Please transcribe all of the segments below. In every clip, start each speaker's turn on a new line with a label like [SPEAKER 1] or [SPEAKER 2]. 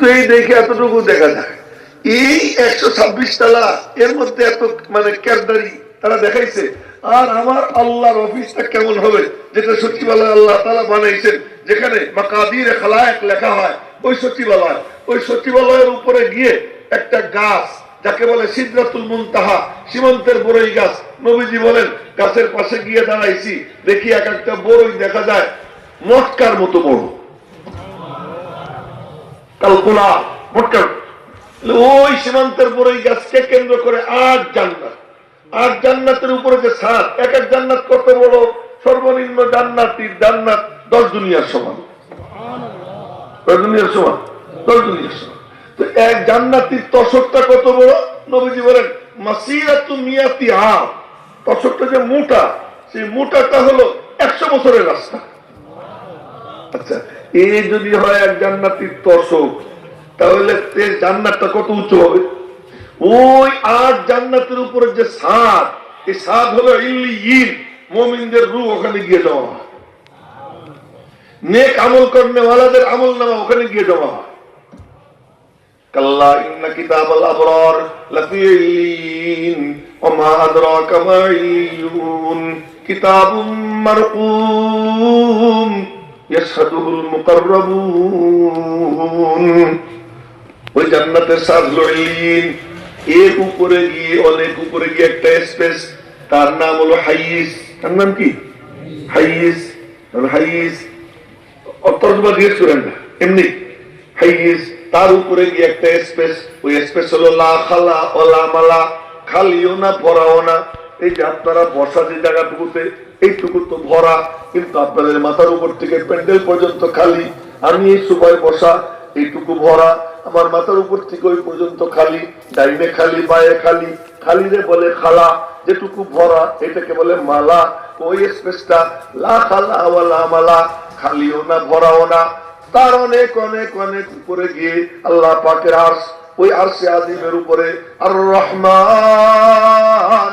[SPEAKER 1] কিন্তু এই দেখে এতটুকু দেখা যায়। এই একশো ছাব্বিশ তালা, এর মধ্যে এত মানে ক্যারদারি তারা দেখাইছে। আর আমার আল্লাহর অফিসটা কেমন হবে, যেটা সচিবালয় আল্লাহ তালা বানাইছেন, যেখানে মাকাদির খালায়ক লেখা হয়, ওই সচিবালয়। ওই সচিবালয়ের উপরে গিয়ে একটা গাছ, যাকে বলে সিদ্ধাতুল মুনতাহা, সীমান্তের বড়ই গাছ। নবীজি বলেন, গাছের পাশে গিয়ে দাঁড়াইছি, দেখি এক একটা বড়ই দেখা যায়, মটকার মতো বড়। কালকুলা ওই সীমান্তের বড়ই গাছকে কেন্দ্র করে আট জান্নাত। আট জান্নাতের উপরে যে ছাদ এক এক জান্নাত কত বড়? সর্বনিম্ন জান্নাতির জান্নাত দশ দুনিয়ার সমান। দশ দুনিয়ার সমান, দশ দুনিয়ার সমান। তো এক জান্নাতির তসরটা কত বড়? নবীজি বলেন, মাসিরাতু মিয়াতি আম তসরটা যে মোটা, সেই মোটাটা হলো একশো বছরের রাস্তা। আচ্ছা এ যদি হয় এক জান্নাতির তসক তাহলে জান্নাতটা কত উঁচু হবে? ওই আট জান্নাতের উপরে যে সাদ এই সাদ হলো ইল্লি ইন, মোমিনদের রু ওখানে গিয়ে জমা নেক আমল করনে ওয়ালাদের আমল নামা ওখানে গিয়ে জমা হয়। কাল্লা ইন্না কিতাব আল আবরার লাফি ইল্লিয়িন ওয়া মা আদরাকা মা ইল্লিয়ুন ইয়াশহাদুহুল মুকাররাবুন। ওই জান্নাতের সাজ লইলিন এর উপরে গিয়ে, অনেক উপরে গিয়ে একটা স্পেস তার নাম হলো হাইস তার নাম কি? হাইস হাইস তর্জমা দিয়ে শুনেন না এমনি। হাইস তার উপরে গিয়ে একটা স্পেস ওই স্পেস হলো লা খালা ওলা মালা। খালিও না ভরাও না। এই যে আপনারা বসা যে জায়গাটুকুতে, এইটুকু তো ভরা, কিন্তু আপনাদের মাথার উপর থেকে প্যান্ডেল পর্যন্ত খালি আমি এই সুবাই বসা, এইটুকু ভরা। আমার মাথার উপর থেকে ওই পর্যন্ত খালি, ডাইনে খালি বায়ে খালি খালি রে বলে খালা, যেটুকু ভরা, এটাকে বলে মালা। ওই স্পেসটা, লা খালা ওয়ালা মালা, খালিও না, ভরাও না। তার অনেক অনেক অনেক উপরে গিয়ে আল্লাহ পাকের আর্শ, ওই আরশে আজিমের উপরে আর রহমান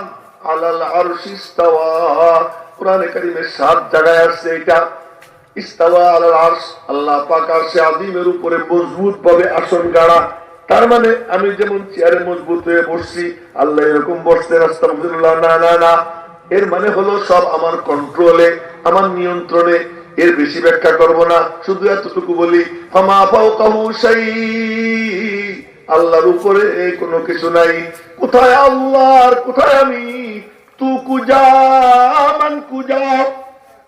[SPEAKER 1] তার মানে আমি যেমন চেয়ারে মজবুত হয়ে বসছি, আল্লাহ এরকম বসতেন আস্তাগফিরুল্লাহ না না না। এর মানে হলো সব আমার কন্ট্রোলে আমার নিয়ন্ত্রণে। এর বেশি ব্যাখ্যা করব না, শুধু এতটুকু বলি আল্লাহর উপরে কোনো কিছু নাই। কোথায় আল্লাহ কোথায় আমি? তু কুজা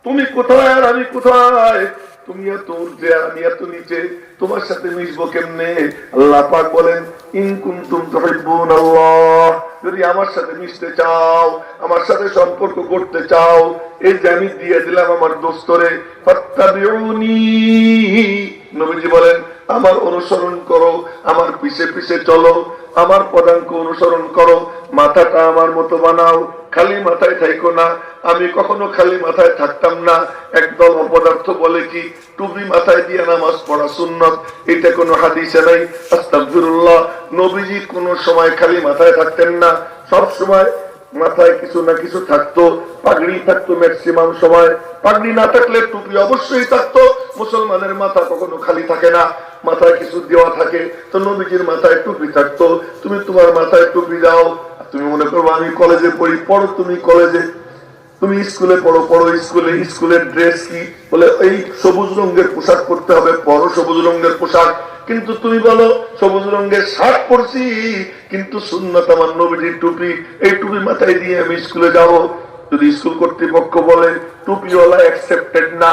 [SPEAKER 1] তুমি কোথায় আর আমি কোথায় তুমি এত ঊর্ধ্বে আর আমি এত নিচে তোমার সাথে মিশবো কেমনে আল্লাহ পাক বলেন ইন কুনতুম তুহিব্বুন আল্লাহ যদি আমার সাথে মিশতে চাও আমার সাথে সম্পর্ক করতে চাও এই যে আমি দিয়ে দিলাম আমার দোস্তরে ফাত্তাবিউনি নবীজি বলেন আমার অনুসরণ করো, আমার পিছে পিছে চলো, আমার পদাঙ্ক অনুসরণ করো, মাথাটা আমার মতো বানাও, খালি মাথায় থাইকো না, আমি কখনো খালি মাথায় থাকতাম না, একদল অপদার্থ বলে কি, টুপি মাথায় দিয়ে নামাজ পড়া সুন্নত এটা কোনো হাদিসে নাই, আস্তাগফিরুল্লাহ, নবীজি কোনো সময় খালি মাথায় থাকতেন না, সব সময় মাথায় কিছু না কিছু থাকতো, পাগড়ি থাকতো ম্যাক্সিমাম সময়, পাগড়ি না থাকলে টুপি অবশ্যই থাকতো, মুসলমানের মাথা কখনো খালি থাকে না মাথায় কিছু দেওয়া থাকে, তো নবীজির মাথায় টুপি থাকতো। তুমি তোমার মাথায় টুপি দাও তুমি মনে করব আমি কলেজে পড়ি, পড়ো তুমি কলেজে তুমি স্কুলে পড়ো পড়ো স্কুলে স্কুলের ড্রেস কি? বলে, এই সবুজ রঙের পোশাক পরতে হবে পরো সবুজ রঙের পোশাক। কিন্তু তুমি বলো, সবুজ রঙের শার্ট পরছি, কিন্তু সুন্নত আমার নবীজির টুপি। এই টুপি মাথায় দিয়ে আমি স্কুলে যাব। যদি স্কুল কর্তৃপক্ষ বলে, টুপিওয়ালা অ্যাকসেপ্টেড না।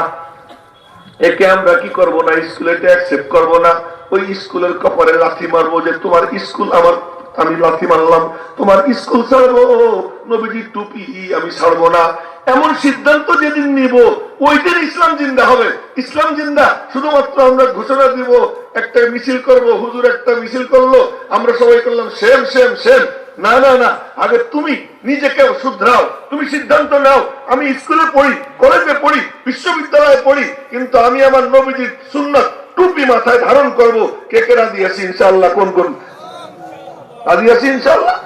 [SPEAKER 1] একে আমরা কি করব না? স্কুলে অ্যাকসেপ্ট করব না। ওই স্কুলের কপালে লাথি মারবো যে, তোমার স্কুল আমার আমি লাথি মারলাম, তোমার স্কুল ছাড়বো, নবীজি টুপি আমি ছাড়বো না। এমন সিদ্ধান্ত যেদিন নিব, ওই দিন ইসলাম জিন্দা হবে। ইসলাম জিন্দা, শুধুমাত্র আমরা ঘোষণা দিব, একটা মিছিল করব, হুজুর একটা মিছিল করল, আমরা সবাই করলাম, সেম সেম সেম। না না না, আগে তুমি নিজেকে শুধরাও, তুমি সিদ্ধান্ত নাও। আমি স্কুলে পড়ি, কলেজে পড়ি, বিশ্ববিদ্যালয়ে পড়ি, কিন্তু আমি আমার নবীজির সুন্নত টুপি মাথায় ধারণ করব। কে কে রাজি আছি ইনশাআল্লাহ? কোন কোন? রাজি আছি ইনশাআল্লাহ?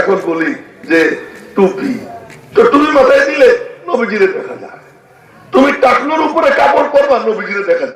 [SPEAKER 1] এখন বলি যে টুপি, তো টুপি মাথায় দিলে নবীজিরে দেখা যায়। তুমি টাকনোর উপরে কাপড় পরবা, নবীজিরে দেখা যায়।